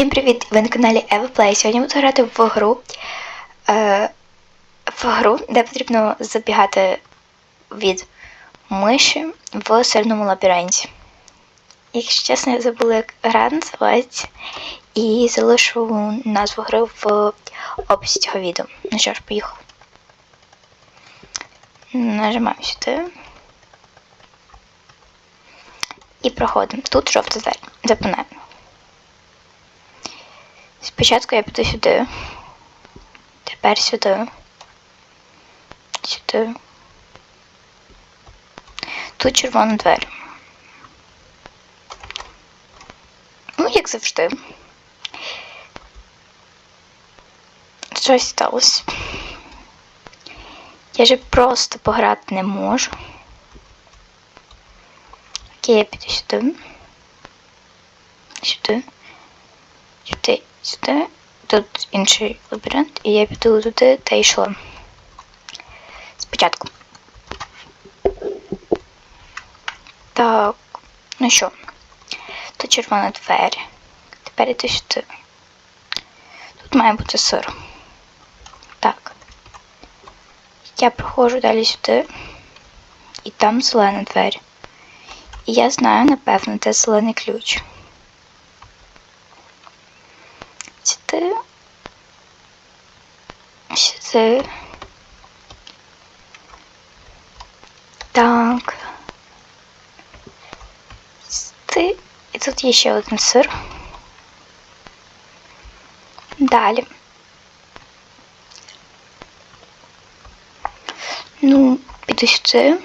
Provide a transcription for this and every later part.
Всім привіт! Ви на каналі EvaPlay. Сьогодні буду грати в гру, е, в гру, де потрібно забігати від миші в сильному лабіринті. Якщо чесно, я забула, як гра називається, і залишу назву гри в описі цього відео. Ну що ж, поїхав. Нажимаємо сюди. І проходимо. Тут жовта двері. Запинаємо. Спочатку я піду сюди. Тепер сюди. Сюди. Тут червона двері. Ну, як завжди. Щось сталося. Я же просто пограти не можу. Окей, я піду сюди. Сюди. Сюди, сюди. Тут інший лабіринт, і я піду туди та йшла. Спочатку. Так, ну що? Тут червона двері. Тепер іду сюди. Тут має бути сир. Так. Я проходжу далі сюди. І там зелена двері. І я знаю, напевно, де зелений ключ. Сюди. Сюди. Так. Сюди. І тут є ще один сир. Далі. Ну, піду сюди.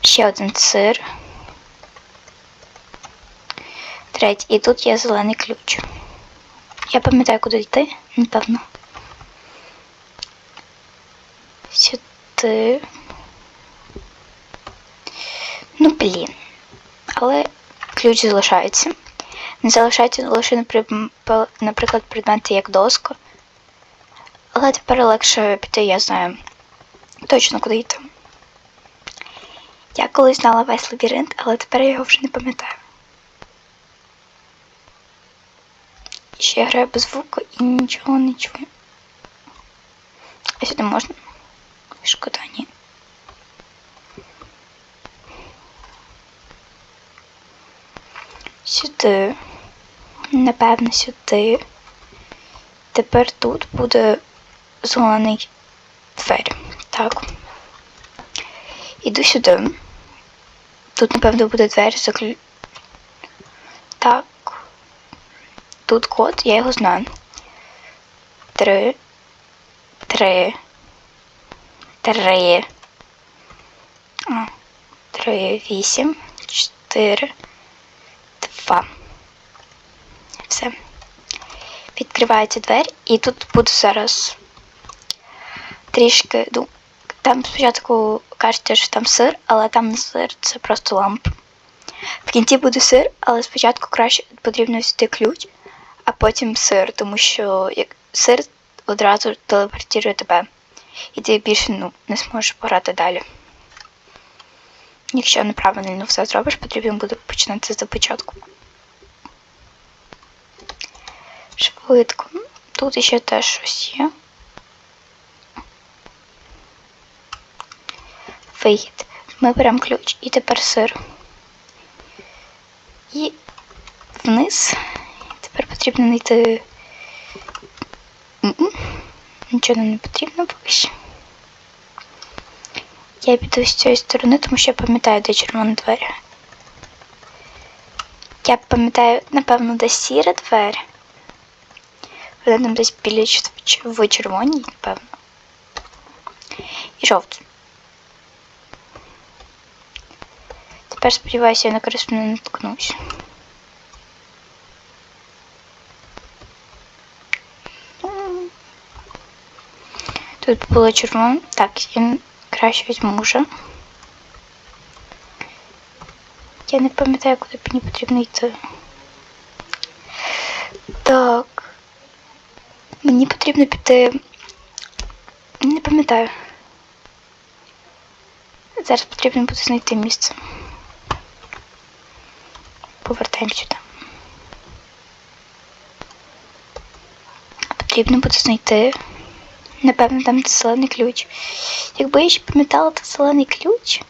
Ще один сир. Третій. І тут є зелений ключ. Я пам'ятаю, куди йти, напевно. Сюди. Ну, блін. Але ключ залишається. Не залишається лише, наприклад, предмети як доска. Але тепер легше піти, я знаю точно куди йти. Я колись знала весь лабіринт, але тепер я його вже не пам'ятаю. Ще я граю без звуку і нічого не чую. А сюди можна? Шкода, ні. Сюди. Напевно, сюди. Тепер тут буде зелений двері. Так. Іду сюди. Тут, напевно, буде двері заклю... Так. Тут код, я його знаю. Три. Три. Три. А. Три, вісім. Чотири. Два. Все. Відкриваються двері і тут буде зараз трішки. Ну, там спочатку кажете, що там сир, але там не сир, це просто ламп. В кінці буде сир, але спочатку краще потрібно взяти ключ а потім сир, тому що як сир одразу телепортує тебе. І ти більше ну, не зможеш пограти далі. Якщо неправильно все зробиш, потрібно буде починати з початку. Швидко. Тут ще теж щось є. Вихід. Ми беремо ключ і тепер сир. І вниз. Тепер потрібно знайти. Нічого не потрібно поки що. Я піду з цієї сторони, тому що я пам'ятаю, де червона двері. Я пам'ятаю, напевно, де сіра двері. Вони там десь біля в червоній, напевно. І жовту. Тепер сподіваюся, я на корисно не наткнусь. Тут було червоно. Так, я краще візьму вже. Я не пам'ятаю, куди мені потрібно йти. Так. Мені потрібно піти. Не пам'ятаю. Зараз потрібно буде знайти місце. повертаємо сюди. Потрібно буде знайти. Напевно, там це зелений ключ. Якби я ще пам'ятала та зелений ключ.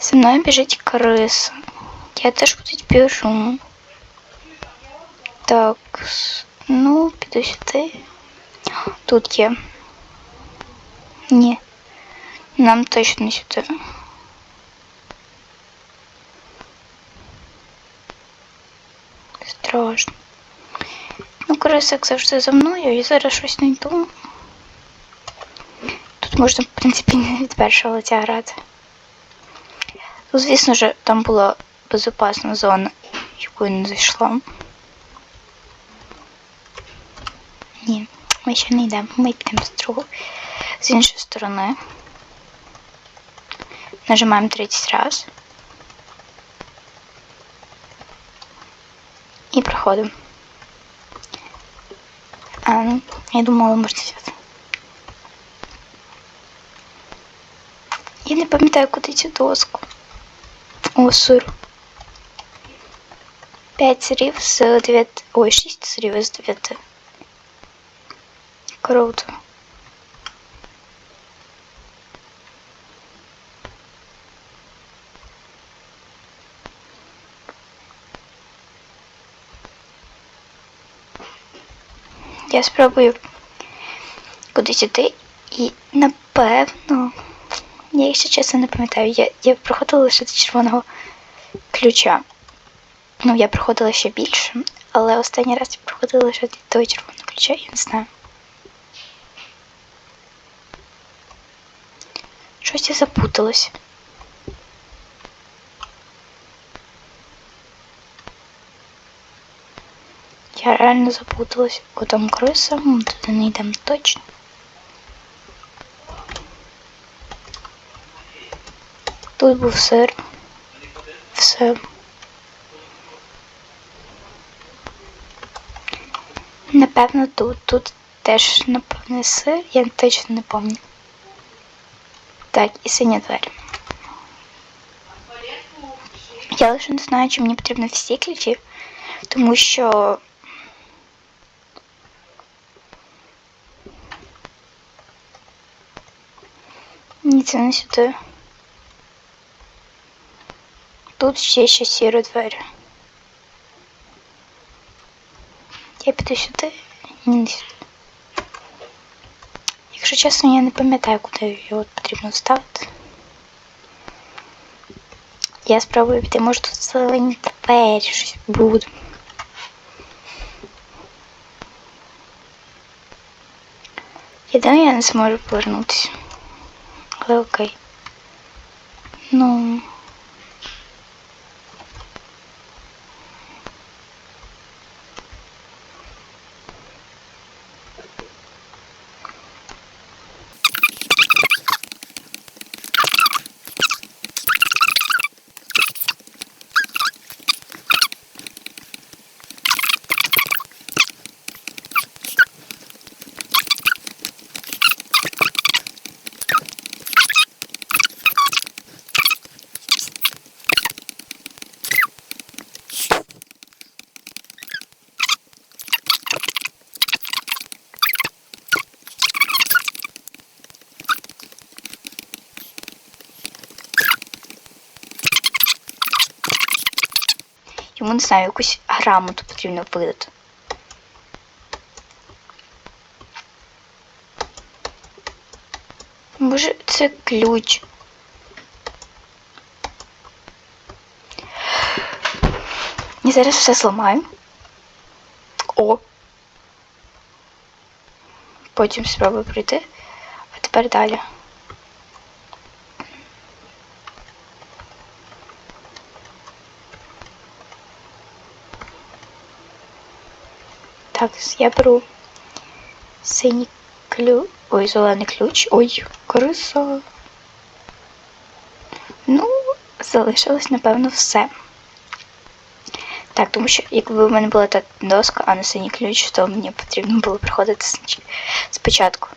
За мною біжить криса. Я теж кудись біжу. Так, ну, піду сюди. Тут є. Ні. Нам точно сюди. Страшно. Ну, криса, як завжди, за мною, я зараз щось знайду. Тут можна, в принципі, не від першого лиця грати. Ну, звісно ж, там була безпечна зона, яку я не зайшла. Ні, ми ще не йдемо, ми йдемо з другої, з іншої сторони. Нажимаємо 30 раз. І проходимо. Я думала, можна взяти. Я не пам'ятаю, куди цю доску. О, сир. 5 сирів з 9. Ой, 6 сирів з 9. Круто. Я спробую кудись іти і напевно. Я якщо чесно не пам'ятаю. Я, я проходила лише до червоного ключа. Ну, я проходила ще більше, але останній раз я проходила лише до того червоного ключа, я не знаю. Я запуталась. Я реально запуталась. О, там криса, ми туди не йдемо точно. Тут був сир. Все. Напевно, тут. Тут теж, напевно, сир. Я точно не пам'ятаю. Так, і синя двері. Я лише не знаю, чи мені потрібно всі ключі, тому що. Ні, це не сюди. Тут ще ще сірі двері. Я піду сюди. Ні, не сюди. Якщо чесно, я не пам'ятаю, куди його потрібно ставити. Я спробую піти, може тут зелені двері щось буде. Єдине, я не зможу повернутися. Але окей. Ну. Йому не знаю, якусь грамоту потрібно видати. Може, це ключ. Я зараз все зламаю. О. Потім спробую пройти. А тепер далі. Так, я беру синій ключ. Ой, зелений ключ. Ой, криса. Ну, залишилось, напевно, все. Так, тому що якби в мене була та доска, а не синій ключ, то мені потрібно було приходити спочатку.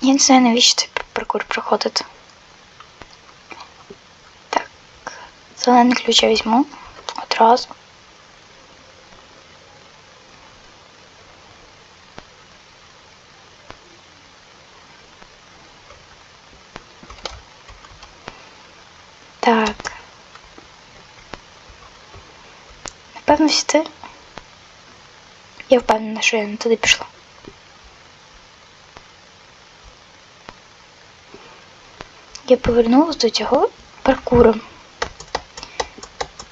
Я не знаю, навіщо цей паркур проходити. Зелений ключ я візьму одразу. Так. Напевно, сюди. Я впевнена, що я не туди пішла. Я повернулася до цього паркуру.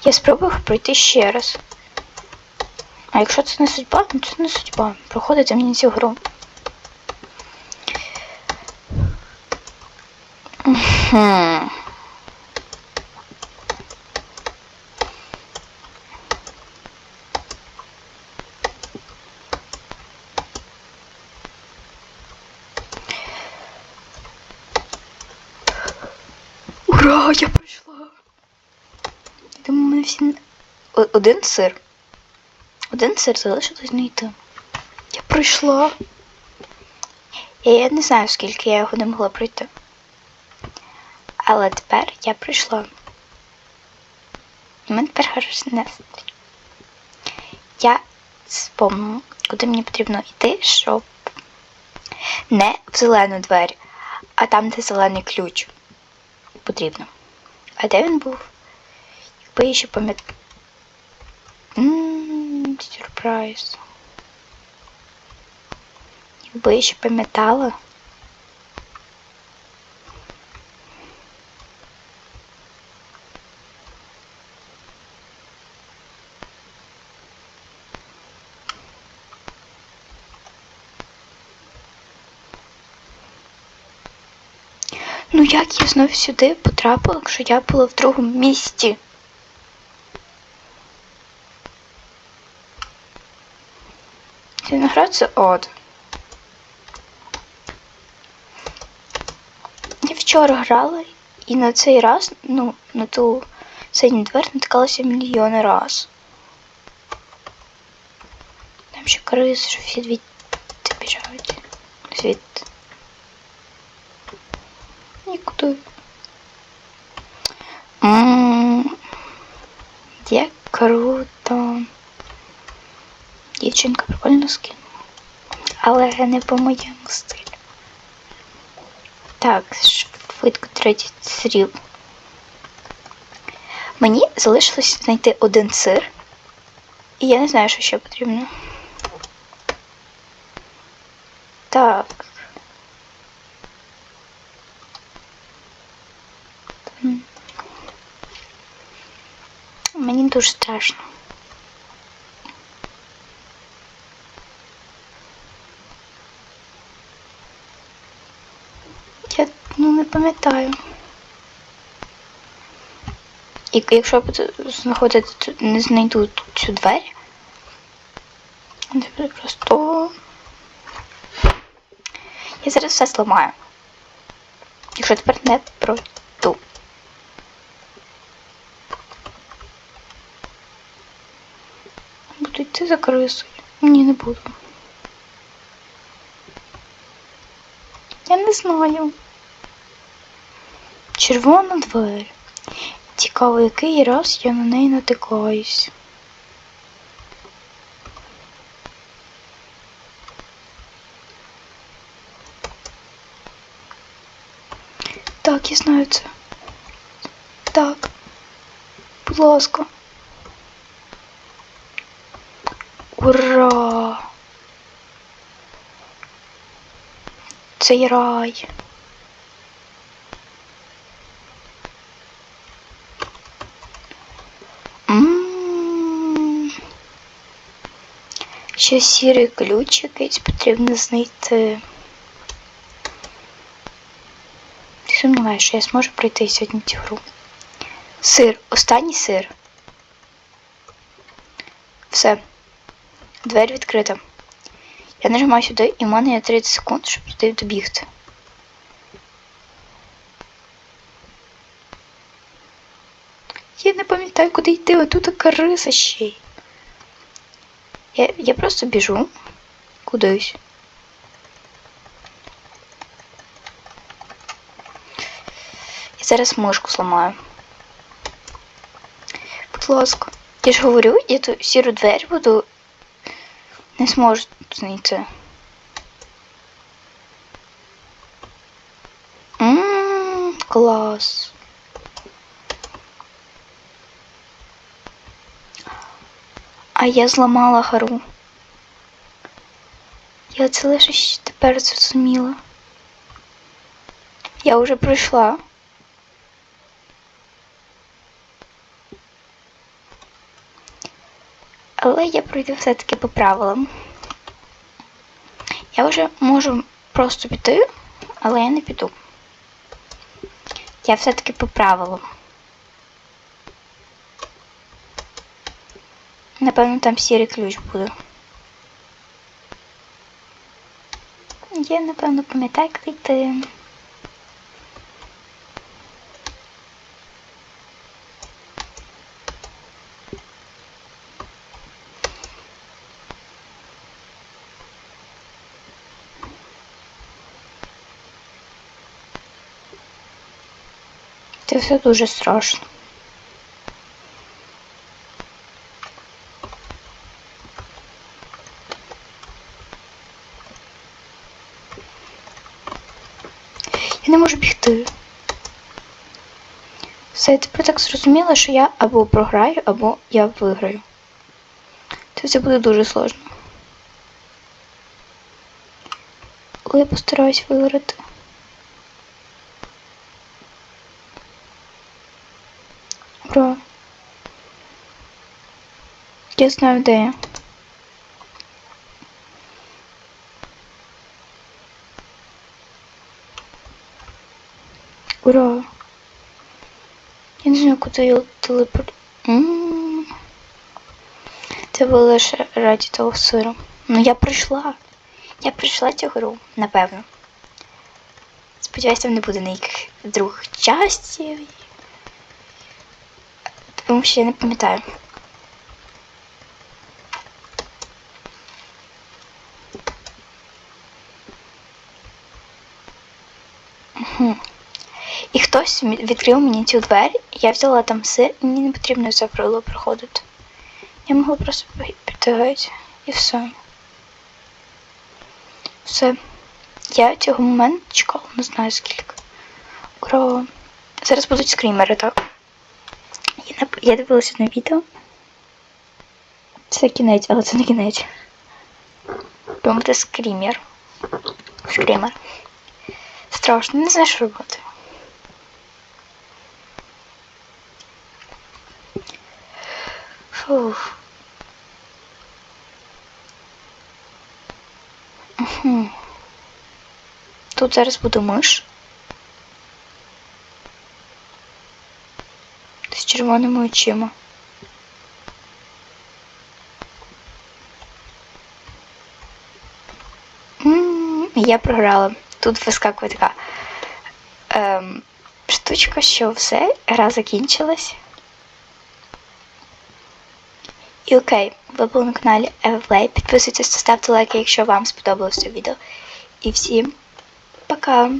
Я спробую пройти ще раз. А якщо це не судьба, то це не судьба. Проходить мені цю гру. Хм. Ура, я пройшла. Я Один сир. Один сир залишилось знайти. Я пройшла. Я, я не знаю, скільки я його не могла пройти. Але тепер я пройшла. І мене тепер хороший настрій. Я спомнила, куди мені потрібно йти, щоб не в зелену двері, а там, де зелений ключ потрібно. А де він був? Я ще пам'ятаю. Сюрприз. Якби ще пам'ятала. Ну як я знов сюди потрапила, якщо я була в другому місті? Це од. Я вчора грала і на цей раз, ну, на ту синю двері натикалася мільйони раз. Там ще криси, що всі звідти біжають. Звідти. Нікуди. Як круто. Дівчинка прикольно скинула. Але не по моєму стилю. Так, швидко 30 срів. Мені залишилось знайти один сир. І я не знаю, що ще потрібно. Так. Мені дуже страшно. Я ну, не пам'ятаю. І якщо я знаходити не знайду цю двері, буде просто. Я зараз все зламаю. Якщо тепер не пройду. Буду йти за крисою. Ні, не буду. Я не знаю. Червона двері. Цікаво, який раз я на неї натикаюсь. Так, я знаю це. Так. Будь ласка. Ура! Цей рай. Ще сірий ключ якийсь потрібно знайти. Сумніваюся, що я зможу пройти сьогодні цю гру. Сир, останній сир. Все. Двері відкрита. Я нажимаю сюди і в мене є 30 секунд, щоб туди добігти. Я не пам'ятаю, куди йти, отут така риса ще й. Я, я просто бежу кудись. Я зараз мишку сломаю. Будь ласка. Я ж говорю, я ту сіру двері буду. Не зможу знайти. Ммм, клас. А я зламала гару. Я це лише тепер зрозуміла. Я вже пройшла. Але я пройду все-таки по правилам. Я вже можу просто піти, але я не піду. Я все-таки по правилам. Напевно, там сірий ключ буде. Я, напевно, пам'ятаю, як йти. Це все дуже страшно. Я не можу бігти. Все, я тепер так зрозуміла, що я або програю, або я виграю. Це все буде дуже сложно. Але я постараюсь виграти. Ура. Я знаю, де я. Ура. Я не знаю, куди я телепорт. Це було лише раді того сиру. Ну я прийшла. Я прийшла цю гру, напевно. Сподіваюсь, там не буде ніяких других частів. Тому що я не пам'ятаю. Мгм. І хтось відкрив мені цю двері, я взяла там сир, і мені не потрібно це правило проходити. Я могла просто пі- піти і все. Все. Я цього моменту чекала, не знаю скільки. Ура. Зараз будуть скрімери, так? Я, дивилася на відео. Це кінець, але це не кінець. Прямо буде скрімер. Скрімер. Страшно, не знаю, що робити. Фух. Угу. Тут зараз буде миш. З червоними очима. Я програла. Тут вискакує така ем, штучка, що все, гра закінчилась. І окей, ви були на каналі Everplay. Підписуйтесь та ставте лайки, якщо вам сподобалося відео. І всім пока!